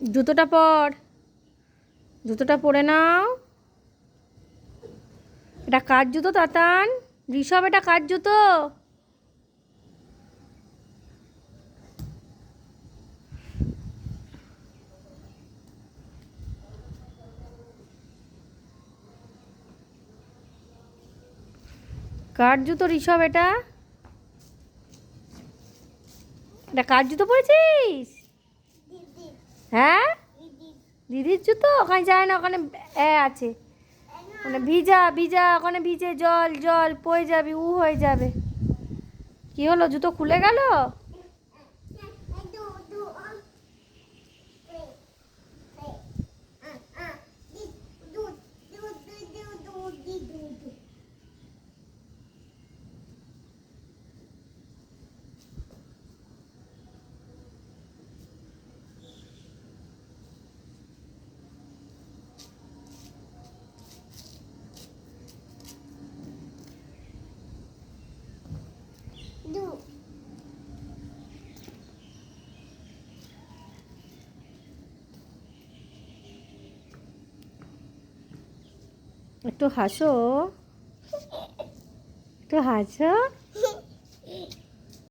জুতোটা পর। জুতোটা পরে নাও। এটা কার জুতো, তাতান? ঋষভ, এটা কার জুতো? কার জুতো, ঋষভ, এটা? এটা কার জুতো পরেছিস? হ্যাঁ? দিদির জুতো? ওখানে যায় না, ওখানে এ আছে। মানে ভিজা ভিজা, ওখানে ভিজে জল জল পয়ে যাবি, উ হয়ে যাবে। কি হলো, জুতো খুলে গেল? একটু হাসো একটু হাসো